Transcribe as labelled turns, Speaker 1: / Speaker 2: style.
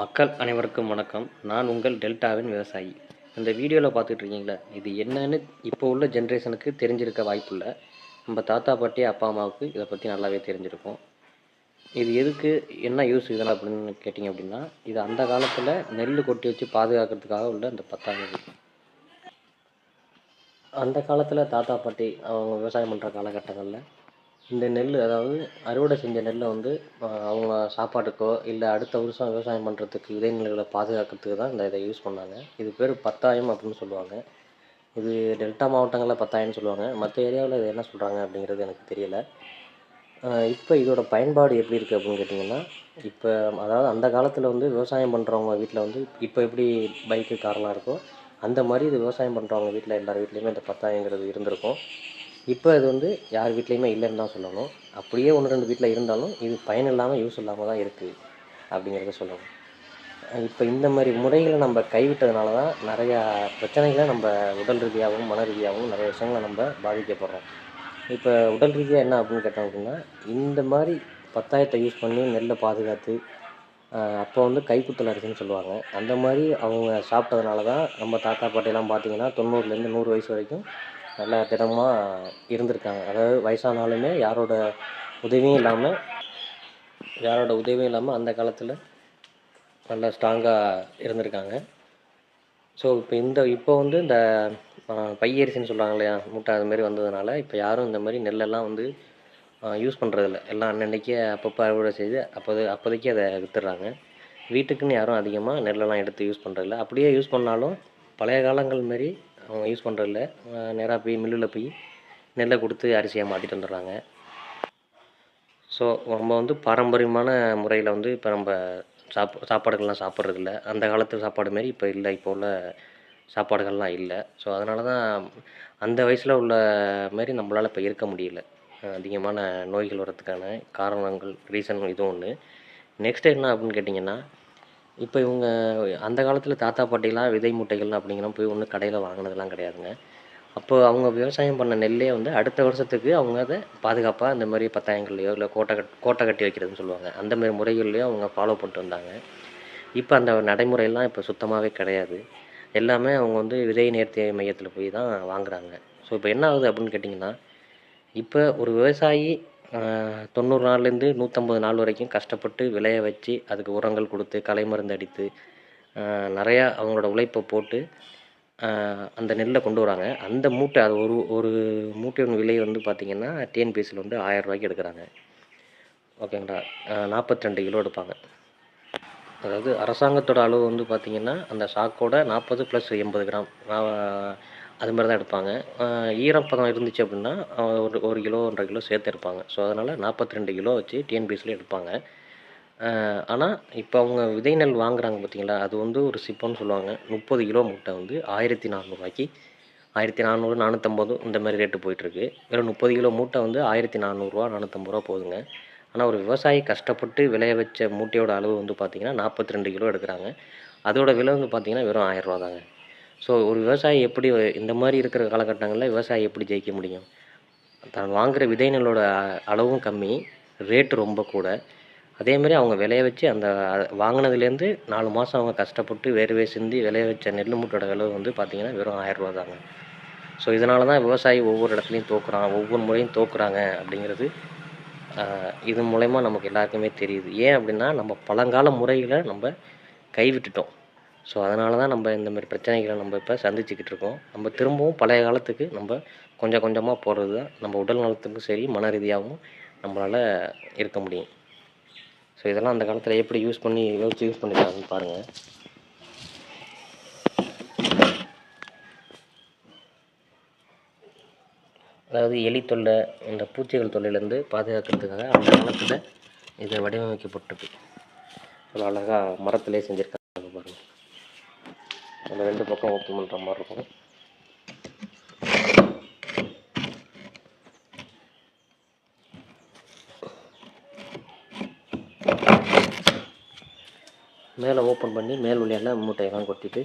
Speaker 1: மக்கள் அனைவருக்கும் வணக்கம். நான் உங்கள் டெல்டாவின் விவசாயி. இந்த வீடியோவில் பார்த்துட்டு இருக்கீங்களா இது என்னன்னு இப்போ உள்ள ஜென்ரேஷனுக்கு தெரிஞ்சிருக்க வாய்ப்பில்லை நம்ம தாத்தா பாட்டி அப்பா அம்மாவுக்கு இதை பற்றி நல்லாவே தெரிஞ்சிருக்கும். இது எதுக்கு என்ன யூஸ் இதெல்லாம் அப்படின்னு கேட்டிங்க அப்படின்னா இது அந்த காலத்தில் நெல் கொட்டி வச்சு பாதுகாக்கிறதுக்காக உள்ள இந்த பத்தாவது அந்த காலத்தில் தாத்தா பாட்டி அவங்க விவசாயம் பண்ணுற காலகட்டங்களில் இந்த நெல் அதாவது அறுவடை செஞ்ச நெல்லை வந்து அவங்க சாப்பாட்டுக்கோ இல்லை அடுத்த வருஷம் விவசாயம் பண்ணுறதுக்கு விதைநிலங்களை பாதுகாக்கிறதுக்கு தான் இந்த இதை யூஸ் பண்ணாங்க. இது பேர் பத்தாயம் அப்படின்னு சொல்லுவாங்க. இது டெல்டா மாவட்டங்களில் பத்தாயம்னு சொல்லுவாங்க. மற்ற ஏரியாவில் இது என்ன சொல்கிறாங்க அப்படிங்கிறது எனக்கு தெரியலை. இப்போ இதோட பயன்பாடு எப்படி இருக்குது அப்படின்னு கேட்டிங்கன்னா இப்போ அதாவது அந்த காலத்தில் வந்து விவசாயம் பண்ணுறவங்க வீட்டில் வந்து இப்போ எப்படி பைக்கு காரெலாம் இருக்கோ அந்த மாதிரி இது விவசாயம் பண்ணுறவங்க வீட்டில் எல்லார் வீட்லேயுமே இந்த பத்தாயங்கிறது இருந்திருக்கும். இப்போ இது வந்து யார் வீட்லேயுமே இல்லைன்னு தான் சொல்லணும். அப்படியே ஒன்று ரெண்டு வீட்டில் இருந்தாலும் இது பயன் இல்லாமல் யூஸ் இல்லாமல் தான் இருக்குது அப்படிங்கிறத சொல்லணும். இப்போ இந்த மாதிரி முறைகளை நம்ம கைவிட்டதுனால தான் நிறையா பிரச்சனைகளை நம்ம உடல் ரீதியாகவும் மன ரீதியாகவும் நிறைய விஷயங்களை நம்ம பாதிக்கப்படுறோம். இப்போ உடல் ரீதியாக என்ன அப்படின்னு கேட்டோம் அப்படின்னா இந்த மாதிரி பத்தாயத்தை யூஸ் பண்ணி நெல்லை பாதுகாத்து அப்போ வந்து கைக்குத்தல் அரிசின்னு சொல்லுவாங்க. அந்த மாதிரி அவங்க சாப்பிட்டதுனால தான் நம்ம தாத்தா பாட்டிலாம் பார்த்தீங்கன்னா தொண்ணூறுலேருந்து நூறு வயசு வரைக்கும் நல்லா திடமாக இருந்திருக்காங்க. அதாவது வயசானாலுமே யாரோட உதவியும் இல்லாமல் யாரோட உதவியும் இல்லாமல் அந்த காலத்தில் நல்லா ஸ்ட்ராங்காக இருந்திருக்காங்க. ஸோ இப்போ இந்த இப்போ வந்து இந்த பையரிசின்னு சொல்கிறாங்க இல்லையா மூட்டை அது மாதிரி வந்ததுனால இப்போ யாரும் இந்த மாதிரி நெல்லெல்லாம் வந்து யூஸ் பண்ணுறதில்ல எல்லாம் அன்னன்னைக்கே அப்பப்போ அறுவடை செய்து அப்போது அப்போதைக்கு அதை விற்றுறாங்க வீட்டுக்குன்னு யாரும் அதிகமாக நெல்லெல்லாம் எடுத்து யூஸ் பண்ணுறதில்ல அப்படியே யூஸ் பண்ணாலும் பழைய காலங்கள் மாரி அவங்க யூஸ் பண்ணுறதில்ல நேராக போய் மில்லில் போய் நெல்லை கொடுத்து அரிசியாக மாற்றிட்டு வந்துடுறாங்க. ஸோ நம்ம வந்து பாரம்பரியமான முறையில் வந்து இப்போ நம்ம சாப் சாப்பாடுகள்லாம் சாப்பிட்றதில்ல அந்த காலத்து சாப்பாடு மாரி இப்போ இல்லை. இப்போ உள்ள சாப்பாடுகள்லாம் இல்லை. ஸோ அதனால தான் அந்த வயசில் உள்ள மாரி நம்மளால் இப்போ இருக்க முடியல. அதிகமான நோய்கள் வர்றதுக்கான காரணங்கள் ரீசன் இதுவும் ஒன்று நெக்ஸ்ட் என்ன அப்படின்னு கேட்டிங்கன்னா இப்போ இவங்க அந்த காலத்தில் தாத்தா பாட்டிலாம் விதை மூட்டைகள் அப்படிங்கிற போய் ஒன்றும் கடையில் வாங்கினதெல்லாம் கிடையாதுங்க. அப்போ அவங்க விவசாயம் பண்ண நெல்லே வந்து அடுத்த வருஷத்துக்கு அவங்க அதை பாதுகாப்பாக அந்த மாதிரி பத்தாயங்கள்லையோ இல்லை கோட்டை கட் கோட்டை கட்டி வைக்கிறதுன்னு சொல்லுவாங்க. அந்த மாதிரி முறைகள்லையோ அவங்க ஃபாலோ பண்ணிட்டு வந்தாங்க. இப்போ அந்த நடைமுறையெல்லாம் இப்போ சுத்தமாகவே கிடையாது. எல்லாமே அவங்க வந்து விதை நேர்த்தி மையத்தில் போய் தான் வாங்குறாங்க. ஸோ இப்போ என்ன ஆகுது அப்படின்னு கேட்டிங்கன்னா இப்போ ஒரு விவசாயி தொண்ணூறு நாள்லேருந்து நூற்றம்பது நாள் வரைக்கும் கஷ்டப்பட்டு விளைய வச்சு அதுக்கு உரங்கள் கொடுத்து களை மருந்து அடித்து நிறையா அவங்களோட உழைப்பை போட்டு அந்த நெல்லை கொண்டு வராங்க. அந்த மூட்டை அது ஒரு ஒரு மூட்டையோட விலை வந்து பார்த்திங்கன்னா டிஎன்பிஎஸ்சியில் வந்து ஆயிரம் ரூபாய்க்கு எடுக்கிறாங்க. ஓகேங்களா? நாற்பத்தி ரெண்டு கிலோ எடுப்பாங்க. அதாவது அரசாங்கத்தோட அளவு வந்து பார்த்திங்கன்னா அந்த சாக்கோட நாற்பது ப்ளஸ் எண்பது கிராம். அது மாதிரி தான் எடுப்பாங்க. ஈரப்பதம் இருந்துச்சு அப்படின்னா ஒரு ஒரு கிலோ ஒன்றரை கிலோ சேர்த்து எடுப்பாங்க. ஸோ அதனால் நாற்பத்தி ரெண்டு கிலோ வச்சு டிஎன்பிஎஸ்சியில் எடுப்பாங்க. ஆனால் இப்போ அவங்க விதை நெல் வாங்குறாங்க பார்த்தீங்களா அது வந்து ஒரு சிப்பம்னு சொல்லுவாங்க. முப்பது கிலோ மூட்டை வந்து ஆயிரத்தி நானூறுரூவாய்க்கு ஆயிரத்தி நானூறு நானூற்றம்பது இந்த மாதிரி ரேட்டு போயிட்டுருக்கு. வெறும் முப்பது கிலோ மூட்டை வந்து ஆயிரத்தி நானூறுரூவா நானூற்றம்பது ரூபா போகுதுங்க. ஆனால் ஒரு விவசாயி கஷ்டப்பட்டு விளைய வச்ச மூட்டையோட அளவு வந்து பார்த்திங்கன்னா நாற்பத்தி ரெண்டு கிலோ எடுக்கிறாங்க. அதோட விலை வந்து பார்த்திங்கன்னா வெறும் ஆயிரரூவா தாங்க ஸோ ஒரு விவசாயி எப்படி இந்த மாதிரி இருக்கிற காலகட்டங்களில் விவசாயி எப்படி ஜெயிக்க முடியும்? தான் வாங்குகிற விதை நெல்லோட அளவும் கம்மி ரேட்டு ரொம்ப கூட. அதேமாதிரி அவங்க விளைய வச்சு அந்த வாங்கினதுலேருந்து நாலு மாதம் அவங்க கஷ்டப்பட்டு வேர்வை சிந்தி விளைய வச்ச நெல் மூட்டோட விலை வந்து பார்த்திங்கன்னா வெறும் ஆயிரரூவா தாங்க. ஸோ இதனால தான் விவசாயி ஒவ்வொரு இடத்துலையும் தோக்குறான் ஒவ்வொரு முறையும் தோக்குறாங்க அப்படிங்கிறது இது மூலயமா நமக்கு எல்லாருக்குமே தெரியுது. ஏன் அப்படின்னா நம்ம பழங்கால முறைகளை நம்ம கைவிட்டுட்டோம். ஸோ அதனால தான் நம்ம இந்தமாரி பிரச்சனைகளை நம்ம இப்போ சந்திச்சுக்கிட்டு இருக்கோம். நம்ம திரும்பவும் பழைய காலத்துக்கு நம்ம கொஞ்சம் கொஞ்சமாக போகிறது தான் நம்ம உடல் நலத்துக்கும் சரி மன ரீதியாகவும் நம்மளால் இருக்க முடியும். ஸோ இதெல்லாம் அந்த காலத்தில் எப்படி யூஸ் பண்ணி யோசிச்சு யூஸ் பண்ணிருக்காங்கன்னு பாருங்கள் அதாவது எலி தொல்லை இந்த பூச்சிகள் தொல்லையிலேருந்து பாதுகாக்கிறதுக்காக அந்த காலத்தில் இது வடிவமைக்கப்பட்டிருக்கு. அழகாக மரத்திலே செஞ்சுருக்காங்க. அந்த ரெண்டு பக்கம் ஓப்பன் பண்ணுற மாதிரி இருக்கும். மேலே ஓப்பன் பண்ணி மேல் வழியால் மூட்டையெல்லாம் கொட்டிட்டு